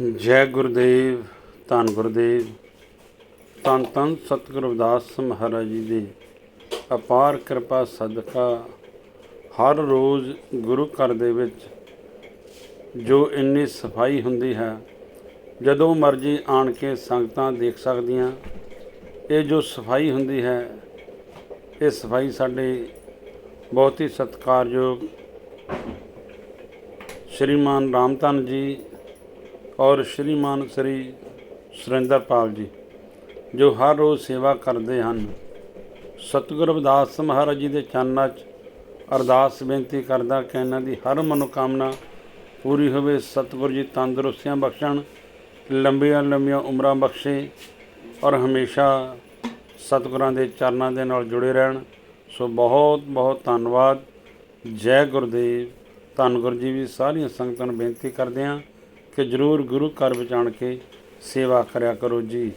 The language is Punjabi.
ਜੈ ਗੁਰਦੇਵ, ਧੰਨ ਗੁਰਦੇਵ। ਧੰਨ ਧੰਨ ਸਤਿਗੁਰੂ ਰਵਿਦਾਸ ਮਹਾਰਾਜ ਜੀ ਦੀ ਅਪਾਰ ਕਿਰਪਾ ਸਦਕਾ ਹਰ ਰੋਜ਼ ਗੁਰੂ ਘਰ ਦੇ ਵਿੱਚ ਜੋ ਇੰਨੀ ਸਫ਼ਾਈ ਹੁੰਦੀ ਹੈ, ਜਦੋਂ ਮਰਜ਼ੀ ਆਣ ਕੇ ਸੰਗਤਾਂ ਦੇਖ ਸਕਦੀਆਂ, ਇਹ ਜੋ ਸਫ਼ਾਈ ਹੁੰਦੀ ਹੈ, ਇਹ ਸਫ਼ਾਈ ਸਾਡੇ ਬਹੁਤ ਹੀ ਸਤਿਕਾਰਯੋਗ ਸ਼੍ਰੀਮਾਨ ਰਾਮਧਨ ਜੀ ਔਰ ਸ਼੍ਰੀਮਾਨ ਸ੍ਰੀ ਸੁਰਿੰਦਰਪਾਲ ਜੀ, ਜੋ ਹਰ ਰੋਜ਼ ਸੇਵਾ ਕਰਦੇ ਹਨ। ਸਤਿਗੁਰੂ ਰਵਿਦਾਸ ਮਹਾਰਾਜ ਜੀ ਦੇ ਚਰਨਾਂ 'ਚ ਅਰਦਾਸ ਬੇਨਤੀ ਕਰਦਾ ਕਿ ਇਹਨਾਂ ਦੀ ਹਰ ਮਨੋਕਾਮਨਾ ਪੂਰੀ ਹੋਵੇ। ਸਤਿਗੁਰੂ ਜੀ ਤੰਦਰੁਸਤੀਆਂ ਬਖਸ਼ਣ, ਲੰਬੀਆਂ ਲੰਬੀਆਂ ਉਮਰਾਂ ਬਖਸ਼ੇ ਔਰ ਹਮੇਸ਼ਾ ਸਤਿਗੁਰਾਂ ਦੇ ਚਰਨਾਂ ਦੇ ਨਾਲ ਜੁੜੇ ਰਹਿਣ। ਸੋ ਬਹੁਤ ਬਹੁਤ ਧੰਨਵਾਦ। ਜੈ ਗੁਰਦੇਵ। ਧੰਨ ਗੁਰੂ ਜੀ ਵੀ ਸਾਰੀਆਂ ਸੰਗਤਾਂ ਨੂੰ ਬੇਨਤੀ ਕਰਦੇ ਹਾਂ ਕਿ ਜਰੂਰ ਗੁਰੂ ਘਰ ਵਿੱਚ ਆਣ ਕੇ ਸੇਵਾ ਕਰਿਆ ਕਰੋ ਜੀ।